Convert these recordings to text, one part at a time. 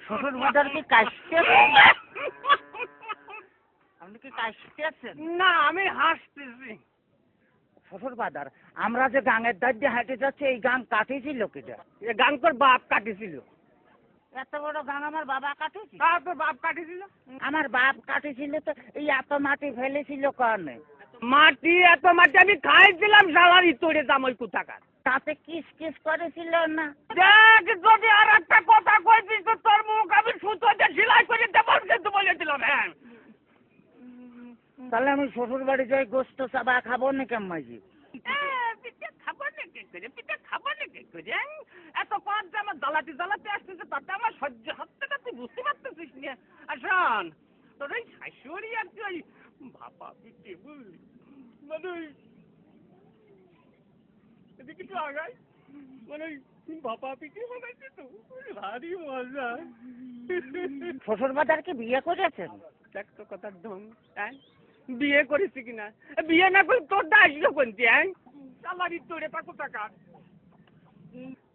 শ্বশুর বাজার কি কাশতে আপনি কি কাশতে আছেন? না আমি হাসতেছি। শ্বশুর বাজার আমরা যে গাঙের দাঁত দিয়ে হেঁটে যাচ্ছি এই গাং কাটিয়েছিল কিটা এ গাঙ্কর বাপ কাটিছিল এত বড় গাং আমার বাবা কাটিয়েছিল? তোর বাপ কাটিছিল আমার বাপ তো এই এত মাটি ফেলেছিল কারণে মাটি এত মাটি আমি খাইছিলাম সালারি তোরে দাম ওই কোথাকার? তাতে কিস কিস করেছিল না? দেখ যদি আর একটা কথা কইছিস তো তোর মুখ আমি সুতোতে সেলাই করে দেবো কিন্তু বলে দিলাম হ্যাঁ। তাহলে আমি শ্বশুর বাড়ি যাই গোস্ত চাবা খাব না এ, পিঠে খাব করে পিঠে খাব না কি করে? এত পাঁচ যে আমার জ্বালাতে জ্বালাতে আসতেছে তাতে আমার সহ্য হচ্ছে না তুই বুঝতে পারতেছিস না। আর শোন তোর ওই শাশুড়ি আর কি ওই ভাপা পিঠে বুঝলি মানে ওই এদিকে একটু আগাই। মানে ওই ভাপা পিঠে বানাইছে তো ভারী মজা। শ্বশুর বাজার কি বিয়ে করেছেন? দেখ তো কথার ঢং হ্যাঁ? বিয়ে করেছি কিনা? বিয়ে না করে তোর দা আসলো কোনটি হ্যাঁ? তোরে টাকা।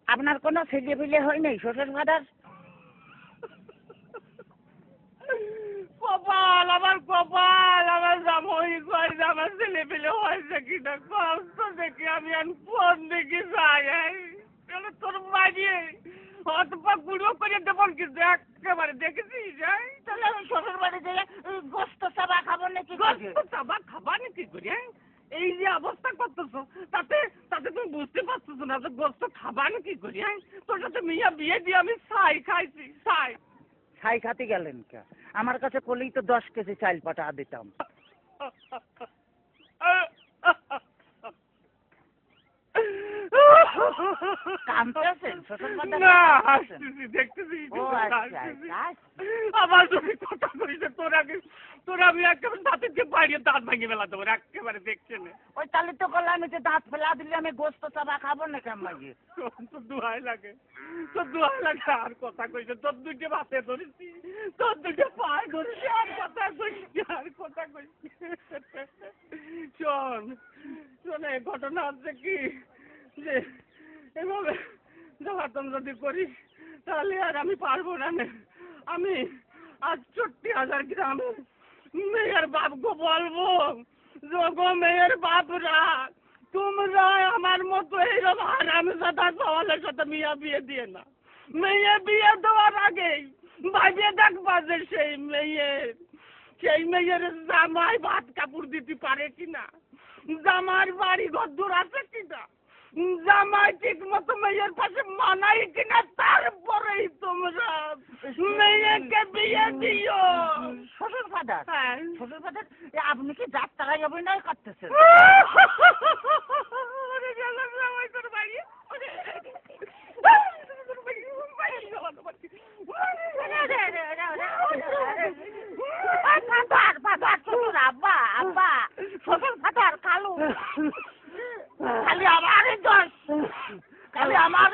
আপনার কোনো ছেলে পিলে হয় নাই শ্বশুর বাজার কপাল আমার কপাল আমার জামই কয় যে আমার ছেলে পেলে হয়েছে কিনা কষ্ট দেখি আমি আর ফোন দেখি যাই তাহলে তোর মাঝে? হয়তো পা গুঁড়ো করে দেবো কিন্তু একেবারে দেখেছিস? হ্যাঁ তাহলে আমি শ্বশুর বাড়ি যাই গোস্ত চাবা খাব নাকি? গল্প চাবা খাবা নাকি করে? এই যে অবস্থা করতেছো তাতে তাতে তুমি বুঝতে যে গোস্ত খাবা নাকি করি হ্যাঁ? তোর সাথে মিয়া বিয়ে দিয়ে আমি ছাই খাইছি ছাই। ছাই খাতে গেলেন কে? আমার কাছে কলেই তো দশ কেজি চাল পাঠা দিতাম। কাঁদতেছেন? শ্বশুর বাজার না হাসতেছি দেখতেছি ও আচ্ছা আচ্ছা। আমার যদি কথা কইছে তোর আগে তোর আমি একেবারে দাঁতে যে বাইরে দাঁত ভাঙে ফেলা দেবো একেবারে দেখছে ওই তাহলে তো বললাম আমি যে দাঁত ফেলা দিলে আমি গোস্ত চাবা খাব না কেমাজি তোর দুহাই লাগে তোর দুহাই লাগে আর কথা কইছে তোর দুটো বাতে ধরেছি তোর দুটো পায়ে ধরেছি আর কথা কইছি আর কথা কইছি। শোন শোন ঘটনা হচ্ছে কি যে এভাবে জ্বালাতন যদি করি, তাহলে আর আমি পারব না। আমি আটষট্টি হাজার গ্রামের মেয়ের বাপকে বলব যোগো মেয়ের বাপরা, তোমরা আমার মতো এইরকম হারামি সাদা সওয়ালের সাথে মিয়া বিয়ে দিয়ে না। মেয়ে বিয়ে দেওয়ার আগেই ভাবিয়ে দেখবা যে সেই মেয়ের সেই মেয়ের জামাই ভাত কাপড় দিতে পারে কিনা? জামার বাড়ি ঘর দূর আছে কিনা? জামাই ঠিক মতো মেয়ের পাশে মানাই কিনা তারপরেই তোমরা মেয়েকে বিয়ে দিও। শ্বশুর ফাদার? হ্যাঁ। শ্বশুর ফাদার? আপনি কি যার তারাই অভিনয় করতেছেন? জামাই তোর বাড়ি। amar